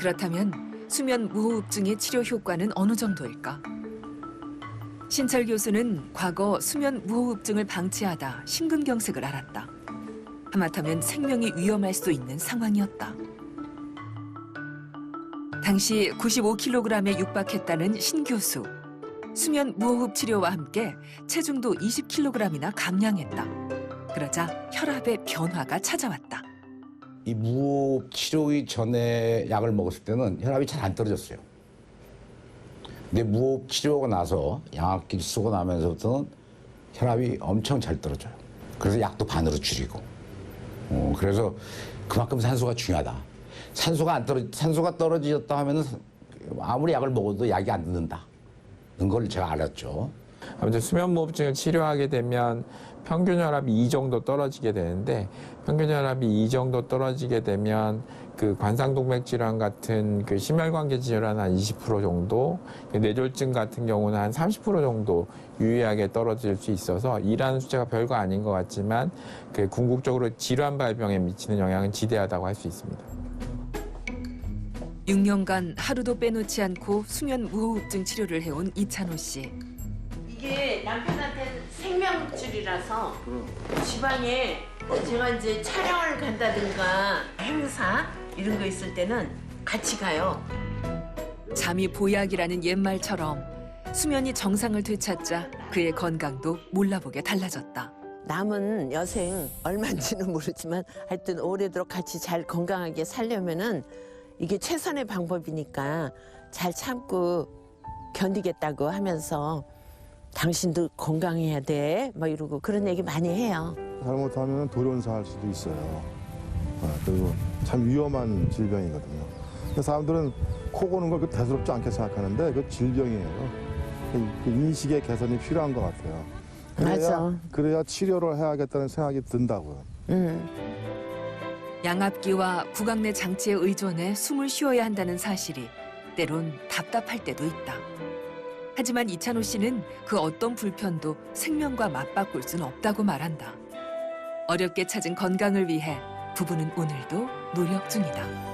그렇다면 수면 무호흡증의 치료 효과는 어느 정도일까? 신철 교수는 과거 수면 무호흡증을 방치하다 심근경색을 앓았다. 하마터면 생명이 위험할 수 있는 상황이었다. 당시 95kg에 육박했다는 신 교수. 수면 무호흡 치료와 함께 체중도 20kg이나 감량했다. 그러자 혈압의 변화가 찾아왔다. 이 무호흡 치료기 전에 약을 먹었을 때는 혈압이 잘 안 떨어졌어요. 근데 무호흡 치료가 나서 양압기를 쓰고 나면서부터는 혈압이 엄청 잘 떨어져요. 그래서 약도 반으로 줄이고. 어, 그래서 그만큼 산소가 중요하다. 산소가 안 떨어 산소가 떨어졌다 하면은 아무리 약을 먹어도 약이 안 듣는다. 는걸 제가 알았죠. 아무튼 수면무호흡증을 치료하게 되면 평균 혈압이 2 정도 떨어지게 되는데 평균 혈압이 2 정도 떨어지게 되면 그 관상동맥 질환 같은 그 심혈관계 질환 한20% 정도, 그 뇌졸중 같은 경우는 한 30% 정도 유의하게 떨어질 수 있어서 이라는 숫자가 별거 아닌 것 같지만 그 궁극적으로 질환 발병에 미치는 영향은 지대하다고 할 수 있습니다. 6년간 하루도 빼놓지 않고 수면 무호흡증 치료를 해온 이찬호 씨. 이게 남편한테 생명줄이라서 지방에 제가 이제 촬영을 간다든가 행사 이런 거 있을 때는 같이 가요. 잠이 보약이라는 옛말처럼 수면이 정상을 되찾자 그의 건강도 몰라보게 달라졌다. 남은 여생 얼마인지는 모르지만 하여튼 오래도록 같이 잘 건강하게 살려면은 이게 최선의 방법이니까 잘 참고 견디겠다고 하면서 당신도 건강해야 돼. 뭐 이러고 그런 얘기 많이 해요. 잘못하면 돌연사할 수도 있어요. 아, 그리고 참 위험한 질병이거든요. 근데 사람들은 코 고는 걸 그 대수롭지 않게 생각하는데 그 질병이에요. 그- 그 인식의 개선이 필요한 것 같아요. 그래야, 맞아. 그래야 치료를 해야겠다는 생각이 든다고요. 음. 양압기와 구강 내 장치에 의존해 숨을 쉬어야 한다는 사실이 때론 답답할 때도 있다. 하지만 이찬호 씨는 그 어떤 불편도 생명과 맞바꿀 순 없다고 말한다. 어렵게 찾은 건강을 위해 부부는 오늘도 노력 중이다.